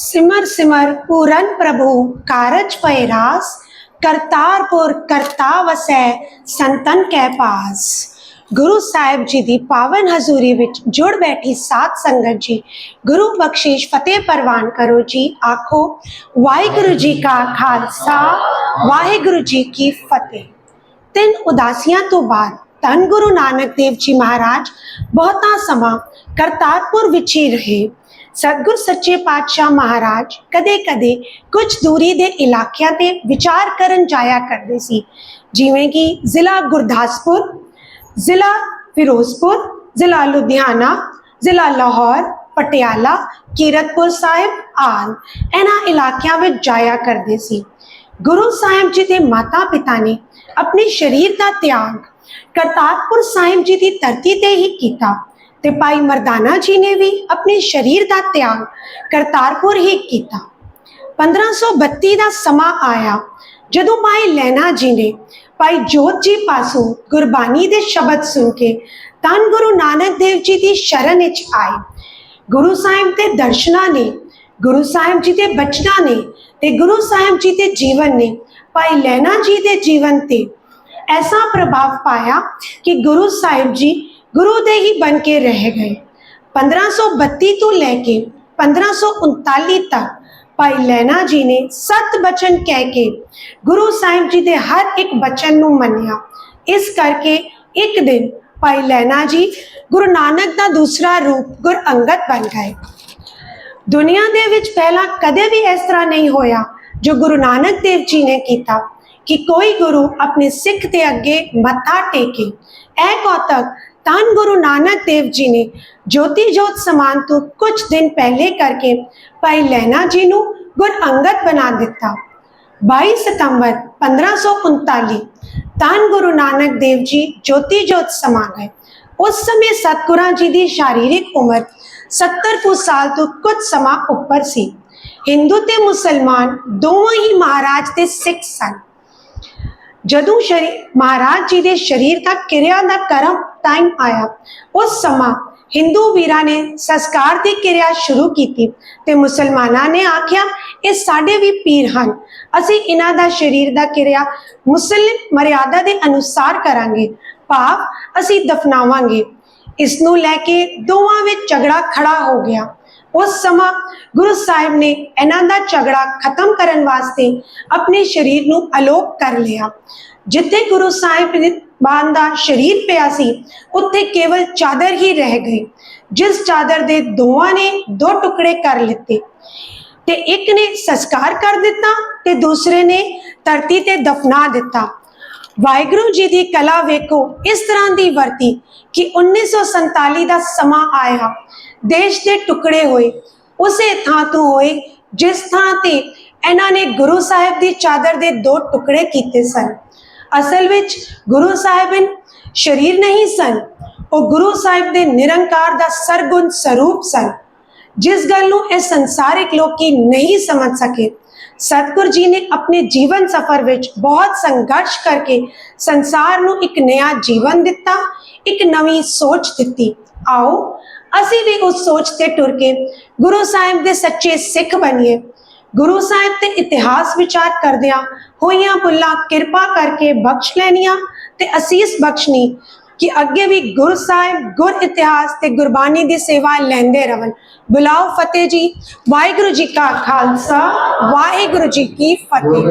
ਸਿਮਰ ਸਿਮਰ ਪੂਰਨ ਪ੍ਰਭੂ, ਕਾਰਜ ਪੈ ਰਾਸ ਕਰਤਾਰਪੁਰ ਕਰਤਾ ਵਸੈ, ਸੰਤਨ ਕੈ ਪਾਸ। ਗੁਰੂ ਸਾਹਿਬ ਜੀ ਦੀ ਪਾਵਨ ਹਜ਼ੂਰੀ ਵਿੱਚ ਜੁੜ ਬੈਠੀ ਸਾਧ ਸੰਗਤ ਜੀ, ਗੁਰੂ ਬਖਸ਼ਿਸ਼ ਫਤਿਹ ਪ੍ਰਵਾਨ ਕਰੋ ਜੀ, ਆਖੋ, ਵਾਹਿਗੁਰੂ ਜੀ ਕਾ ਖਾਲਸਾ, ਵਾਹਿਗੁਰੂ ਜੀ ਕੀ ਫਤਿਹ। ਤਿੰਨ ਉਦਾਸੀਆਂ ਤੋਂ ਬਾਅਦ ਧੰਨ ਗੁਰੂ ਨਾਨਕ ਦੇਵ ਜੀ ਮਹਾਰਾਜ, ਬਹੁਤਾ ਸਮਾਂ ਕਰਤਾਰਪੁਰ ਵਿੱਚ ਹੀ ਰਹੇ। ਸਤਿਗੁਰ ਸੱਚੇ ਪਾਤਸ਼ਾਹ ਮਹਾਰਾਜ ਕਦੇ-ਕਦੇ ਕੁਝ ਦੂਰੀ ਦੇ ਇਲਾਕਿਆਂ ਤੇ ਵਿਚਾਰ ਕਰਨ ਜਾਇਆ ਕਰਦੇ ਸੀ। ਜਿਵੇਂ ਕਿ ਜ਼ਿਲ੍ਹਾ ਗੁਰਦਾਸਪੁਰ, ਜ਼ਿਲ੍ਹਾ ਫਿਰੋਜ਼ਪੁਰ, ਜ਼ਿਲ੍ਹਾ ਲੁਧਿਆਣਾ, ਜ਼ਿਲ੍ਹਾ ਲਾਹੌਰ, ਪਟਿਆਲਾ, ਕੀਰਤਪੁਰ ਸਾਹਿਬ ਆਦਿ ਇਹਨਾਂ ਇਲਾਕਿਆਂ ਵਿੱਚ ਜਾਇਆ ਕਰਦੇ ਸੀ। ਗੁਰੂ ਸਾਹਿਬ ਜੀ ਦੇ ਮਾਤਾ ਪਿਤਾ ਨੇ ਆਪਣੇ ਸਰੀਰ ਦਾ ਤਿਆਗ ਕਰਤਾਰਪੁਰ ਸਾਹਿਬ ਜੀ ਦੀ ਧਰਤੀ ਤੇ ਹੀ ਕੀਤਾ। ਤੇ ਭਾਈ ਮਰਦਾਨਾ ਜੀ ਨੇ ਵੀ ਆਪਣੇ ਸਰੀਰ ਦਾ ਤਿਆਗ ਕਰਤਾਰਪੁਰ ਹੀ ਕੀਤਾ। 1532 ਦਾ ਸਮਾਂ ਆਇਆ, ਜਦੋਂ ਭਾਈ ਲੈਣਾ ਜੀ ਨੇ ਭਾਈ ਜੋਤ ਜੀ ਪਾਸੋਂ ਗੁਰਬਾਣੀ ਦੇ ਸ਼ਬਦ ਸੁਣ ਕੇ ਧੰਨ ਗੁਰੂ ਨਾਨਕ ਦੇਵ ਜੀ ਦੀ ਸ਼ਰਨ ਵਿੱਚ ਆਏ। ਗੁਰੂ ਸਾਹਿਬ ਦੇ ਦਰਸ਼ਨਾਂ ਨੇ, ਗੁਰੂ ਸਾਹਿਬ ਜੀ ਦੇ ਬਚਨਾਂ ਨੇ ਤੇ ਗੁਰੂ ਸਾਹਿਬ ਜੀ ਦੇ ਜੀਵਨ ਨੇ ਭਾਈ ਲੈਣਾ ਜੀ ਦੇ ਜੀਵਨ ਤੇ ਐਸਾ ਪ੍ਰਭਾਵ ਪਾਇਆ ਕਿ ਗੁਰੂ ਸਾਹਿਬ ਜੀ ਗੁਰੂ ਦੇ ਹੀ ਬਣ ਕੇ ਰਹਿ ਗਏ। 1532 ਤੋਂ ਲੈ ਕੇ 1539 ਤੱਕ ਭਾਈ ਲੈਣਾ ਜੀ ਨੇ ਸਤ ਬਚਨ ਕਹਿ ਕੇ ਗੁਰੂ ਸਾਹਿਬ ਜੀ ਦੇ ਹਰ ਇੱਕ ਬਚਨ ਨੂੰ ਮੰਨਿਆ। ਇਸ ਕਰਕੇ ਇੱਕ ਦਿਨ ਭਾਈ ਲੈਣਾ ਜੀ ਗੁਰੂ ਨਾਨਕ ਦਾ ਦੂਸਰਾ ਰੂਪ ਗੁਰ ਅੰਗਦ ਬਣ ਗਏ। ਦੁਨੀਆ ਦੇ ਵਿੱਚ ਪਹਿਲਾਂ ਕਦੇ ਵੀ ਇਸ ਤਰ੍ਹਾਂ ਨਹੀਂ ਹੋਇਆ ਜੋ ਗੁਰੂ ਨਾਨਕ ਦੇਵ ਜੀ ਨੇ ਕੀਤਾ ਕਿ ਕੋਈ ਗੁਰੂ ਆਪਣੇ ਸਿੱਖ ਦੇ ਅੱਗੇ ਮੱਥਾ ਟੇਕੇ। ਇਹ ਕੌਤਕ ਧੰਨ ਗੁਰੂ ਨਾਨਕ ਦੇਵ ਜੀ ਨੇ ਜੋਤੀ ਜੋਤ ਸਮਾਨ ਤੋਂ ਕੁਝ ਦਿਨ ਪਹਿਲੇ ਕਰਕੇ ਭਾਈ ਲੈਣਾ ਜੀ ਨੂੰ ਗੁਰ ਅੰਗਦ ਬਣਾ ਦਿੱਤਾ। 22 ਸਤੰਬਰ 1539 ਧੰਨ ਗੁਰੂ ਨਾਨਕ ਦੇਵ ਜੀ ਜੋਤੀ ਜੋਤ ਸਮਾ ਗਏ ਉਸ ਸਮੇਂ ਸਤਗੁਰਾਂ ਜੀ ਦੀ ਸ਼ਾਰੀਰਿਕ ਉਮਰ 70 ਕੁ ਸਾਲ ਤੋਂ ਕੁਝ ਸਮਾਂ ਉੱਪਰ ਸੀ। ਹਿੰਦੂ ਤੇ ਮੁਸਲਮਾਨ ਦੋਵੇਂ ਹੀ ਮਹਾਰਾਜ ਦੇ ਸਿੱਖ ਸਨ। ਜਦੋਂ ਸ਼ਰੀ ਮਹਾਰਾਜ ਜੀ ਦੇ ਸਰੀਰ ਦਾ ਕਿਰਿਆ ਦਾ ਕਰਮ ਟਾਈਮ ਆਇਆ, ਉਸ ਸਮਾਂ ਹਿੰਦੂ ਵੀਰਾਂ ਨੇ ਸੰਸਕਾਰ ਦੀ ਕਿਰਿਆ ਸ਼ੁਰੂ ਕੀਤੀ ਤੇ ਮੁਸਲਮਾਨਾਂ ਨੇ ਆਖਿਆ, ਇਹ ਸਾਡੇ ਵੀ ਪੀਰ ਹਨ। ਅਸੀਂ ਇਹਨਾਂ ਦਾ ਸਰੀਰ ਦਾ ਕਿਰਿਆ ਮੁਸਲਿਮ ਮਰਿਆਦਾ ਦੇ ਅਨੁਸਾਰ ਕਰਾਂਗੇ। ਭਾਵ ਅਸੀਂ ਦਫਨਾਵਾਂਗੇ। ਇਸ ਨੂੰ ਲੈ ਕੇ ਦੋਵਾਂ ਵਿੱਚ ਝਗੜਾ ਖੜਾ ਹੋ ਗਿਆ। ਉਸ ਸਮਾਂ ਗੁਰੂ ਸਾਹਿਬ ਨੇ ਇਹਨਾਂ ਦਾ ਝਗੜਾ ਖਤਮ ਕਰਨ ਵਾਸਤੇ ਆਪਣੇ ਸਰੀਰ ਨੂੰ ਅਲੋਪ ਕਰ ਲਿਆ। ਜਿੱਥੇ ਗੁਰੂ ਸਾਹਿਬ ਬਾਨ ਦਾ ਸਰੀਰ ਪਿਆ ਸੀ, ਉੱਥੇ ਕੇਵਲ ਚਾਦਰ ਹੀ ਰਹਿ ਗਈ, ਜਿਸ ਚਾਦਰ ਦੇ ਦੋਵਾਂ ਨੇ ਦੋ ਟੁਕੜੇ ਕਰ ਲਿੱਤੇ। ਤੇ ਇੱਕ ਨੇ ਸੰਸਕਾਰ ਕਰ ਦਿੱਤਾ ਤੇ ਦੂਸਰੇ ਨੇ ਧਰਤੀ ਤੇ ਦਫਨਾ ਦਿੱਤਾ। ਵਾਹਿਗੁਰੂ ਜੀ ਦੀ ਕਲਾ ਵੇਖੋ, ਇਸ ਤਰ੍ਹਾਂ ਦੀ ਵਰਤੀ ਕਿ 1947 ਦਾ ਸਮਾਂ ਆਇਆ। ਦੇਸ਼ ਦੇ ਟੁਕੜੇ ਹੋਏ। ਉਸੇ ਥਾਂ ਤੋਂ ਹੋਏ, ਜਿਸ ਥਾਂ ਤੇ ਇਹਨਾਂ ਨੇ ਗੁਰੂ ਸਾਹਿਬ ਦੀ ਚਾਦਰ ਦੇ ਦੋ ਟੁਕੜੇ ਕੀਤੇ ਸਨ। ਅਸਲ ਵਿੱਚ ਗੁਰੂ ਸਾਹਿਬ ਸ਼ਰੀਰ ਨਹੀਂ ਸਨ, ਉਹ ਗੁਰੂ ਸਾਹਿਬ ਦੇ ਨਿਰੰਕਾਰ ਦਾ ਸਰਗੁਣ ਸਰੂਪ ਸਨ, ਜਿਸ ਗੱਲ ਨੂੰ ਇਹ ਸੰਸਾਰਿਕ ਲੋਕੀ ਨਹੀਂ ਸਮਝ ਸਕੇ। ਸਤਿਗੁਰ ਜੀ ਨੇ ਆਪਣੇ ਜੀਵਨ ਸਫਰ ਵਿੱਚ ਬਹੁਤ ਸੰਘਰਸ਼ ਕਰਕੇ ਸੰਸਾਰ ਨੂੰ ਇੱਕ ਨਵਾਂ ਜੀਵਨ ਦਿੱਤਾ, ਇੱਕ ਨਵੀਂ ਸੋਚ ਦਿੱਤੀ। ਆਓ, ਅਸੀਂ ਵੀ ਉਸ ਸੋਚ ਤੇ ਟੁਰ ਕੇ ਗੁਰੂ ਸਾਹਿਬ ਦੇ ਸੱਚੇ ਸਿੱਖ ਬਣੀਏ। ਗੁਰੂ ਸਾਹਿਬ ਤੇ ਇਤਿਹਾਸ ਵਿਚਾਰ ਕਰਦਿਆਂ ਹੋਈਆਂ ਭੁੱਲਾਂ ਕਿਰਪਾ ਕਰਕੇ ਬਖਸ਼ ਲੈਣੀਆਂ ਤੇ ਅਸੀਸ ਬਖਸ਼ਣੀ। ਕਿ ਅੱਗੇ ਵੀ ਗੁਰ ਸਾਹਿਬ ਗੁਰ ਇਤਿਹਾਸ ਤੇ ਗੁਰਬਾਣੀ ਦੀ ਸੇਵਾ ਲੈਂਦੇ ਰਵਨ। ਬੁਲਾਓ ਫਤਿਹ ਜੀ। ਵਾਹਿਗੁਰੂ ਜੀ ਕਾ ਖਾਲਸਾ, ਵਾਹਿਗੁਰੂ ਜੀ ਕੀ ਫਤਿਹ।